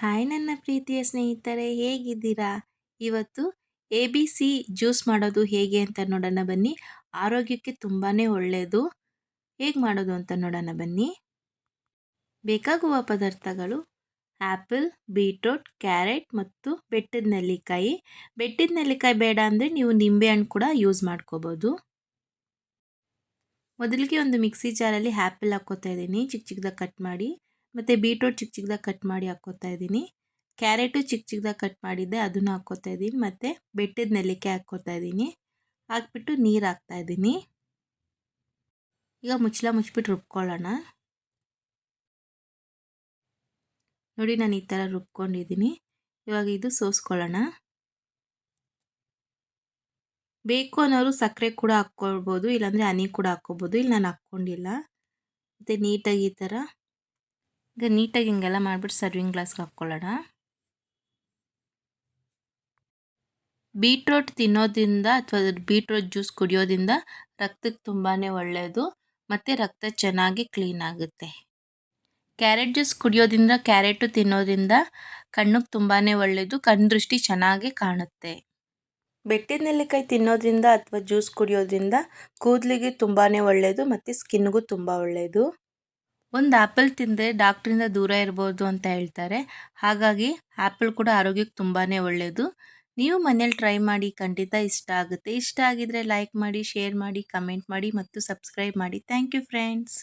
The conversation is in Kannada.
ಹಾಯ್ ನನ್ನ ಪ್ರೀತಿಯ ಸ್ನೇಹಿತರೆ, ಹೇಗಿದ್ದೀರಾ? ಇವತ್ತು ಎ ಬಿ ಸಿ ಜ್ಯೂಸ್ ಮಾಡೋದು ಹೇಗೆ ಅಂತ ನೋಡೋಣ ಬನ್ನಿ. ಆರೋಗ್ಯಕ್ಕೆ ತುಂಬಾ ಒಳ್ಳೆಯದು ಹೇಗೆ ಮಾಡೋದು ಅಂತ ನೋಡೋಣ ಬನ್ನಿ. ಬೇಕಾಗುವ ಪದಾರ್ಥಗಳು ಆ್ಯಪಲ್, ಬೀಟ್ರೋಟ್, ಕ್ಯಾರೆಟ್ ಮತ್ತು ಬೆಟ್ಟದ ನೆಲ್ಲಿಕಾಯಿ. ಬೆಟ್ಟದ ನೆಲ್ಲಿಕಾಯಿ ಬೇಡ ಅಂದರೆ ನೀವು ನಿಂಬೆಹಣ್ಣು ಕೂಡ ಯೂಸ್ ಮಾಡ್ಕೋಬೋದು. ಮೊದಲಿಗೆ ಒಂದು ಮಿಕ್ಸಿ ಜಾರಲ್ಲಿ ಆ್ಯಪಲ್ ಹಾಕ್ಕೋತಾ ಇದ್ದೀನಿ. ಚಿಕ್ಕ ಚಿಕ್ಕದಾಗಿ ಕಟ್ ಮಾಡಿ. ಮತ್ತು ಬೀಟ್ರೋಟ್ ಚಿಕ್ಕ ಚಿಕ್ಕದಾಗಿ ಕಟ್ ಮಾಡಿ ಹಾಕ್ಕೋತಾ ಇದ್ದೀನಿ. ಕ್ಯಾರೆಟು ಚಿಕ್ಕ ಚಿಕ್ಕದಾಗಿ ಕಟ್ ಮಾಡಿದ್ದೆ, ಅದನ್ನು ಹಾಕ್ಕೋತಾ ಇದ್ದೀನಿ. ಮತ್ತು ಬೆಟ್ಟದ ನೆಲ್ಲಿಕಾಯಿ ಹಾಕ್ಕೋತಾ ಇದ್ದೀನಿ. ಹಾಕ್ಬಿಟ್ಟು ನೀರು ಹಾಕ್ತಾ ಇದ್ದೀನಿ. ಈಗ ಮುಚ್ಚಲ ಮುಚ್ಚಿಬಿಟ್ಟು ರುಬ್ಕೊಳ್ಳೋಣ. ನೋಡಿ ನಾನು ಈ ಥರ ರುಬ್ಕೊಂಡಿದ್ದೀನಿ. ಇವಾಗ ಇದು ಸೋಸ್ಕೊಳ್ಳೋಣ. ಬೇಕು ಅನ್ನೋರು ಸಕ್ಕರೆ ಕೂಡ ಹಾಕ್ಕೊಳ್ಬೋದು, ಇಲ್ಲಾಂದರೆ ಹನಿ ಕೂಡ ಹಾಕ್ಕೋಬೋದು ಇಲ್ಲಿ ನಾನು ಹಾಕ್ಕೊಂಡಿಲ್ಲ. ಮತ್ತು ನೀಟಾಗಿ ಈ ಥರ ಈಗ ನೀಟಾಗಿ ಹಿಂಗೆಲ್ಲ ಮಾಡಿಬಿಟ್ಟು ಸರ್ವಿಂಗ್ ಗ್ಲಾಸ್ಗೆ ಹಾಕ್ಕೊಳ್ಳೋಣ. ಬೀಟ್ರೋಟ್ ತಿನ್ನೋದ್ರಿಂದ ಅಥವಾ ಬೀಟ್ರೋಟ್ ಜ್ಯೂಸ್ ಕುಡಿಯೋದ್ರಿಂದ ರಕ್ತಕ್ಕೆ ತುಂಬಾ ಒಳ್ಳೆಯದು ಮತ್ತು ರಕ್ತ ಚೆನ್ನಾಗಿ ಕ್ಲೀನ್ ಆಗುತ್ತೆ. ಕ್ಯಾರೆಟ್ ಜ್ಯೂಸ್ ಕುಡಿಯೋದ್ರಿಂದ ಕ್ಯಾರೆಟು ತಿನ್ನೋದ್ರಿಂದ ಕಣ್ಣಿಗೆ ತುಂಬಾ ಒಳ್ಳೆಯದು ಕಣ್ಣು ದೃಷ್ಟಿ ಚೆನ್ನಾಗಿ ಕಾಣುತ್ತೆ. ಬೆಟ್ಟದ ನೆಲ್ಲಿಕಾಯಿ ತಿನ್ನೋದ್ರಿಂದ ಅಥವಾ ಜ್ಯೂಸ್ ಕುಡಿಯೋದ್ರಿಂದ ಕೂದಲಿಗೆ ತುಂಬಾ ಒಳ್ಳೆಯದು ಮತ್ತು ಸ್ಕಿನ್ಗೂ ತುಂಬ ಒಳ್ಳೆಯದು ಒಂದು ಆ್ಯಪಲ್ ತಿಂದರೆ ಡಾಕ್ಟ್ರಿಂದ ದೂರ ಇರ್ಬೋದು ಅಂತ ಹೇಳ್ತಾರೆ. ಹಾಗಾಗಿ ಆ್ಯಪಲ್ ಕೂಡ ಆರೋಗ್ಯಕ್ಕೆ ತುಂಬಾ ಒಳ್ಳೆಯದು ನೀವು ಮನೇಲಿ ಟ್ರೈ ಮಾಡಿ ಖಂಡಿತ ಇಷ್ಟ ಆಗುತ್ತೆ. ಇಷ್ಟ ಆಗಿದರೆ ಲೈಕ್ ಮಾಡಿ ಶೇರ್ ಮಾಡಿ ಕಮೆಂಟ್ ಮಾಡಿ ಮತ್ತು ಸಬ್ಸ್ಕ್ರೈಬ್ ಮಾಡಿ. Thank you friends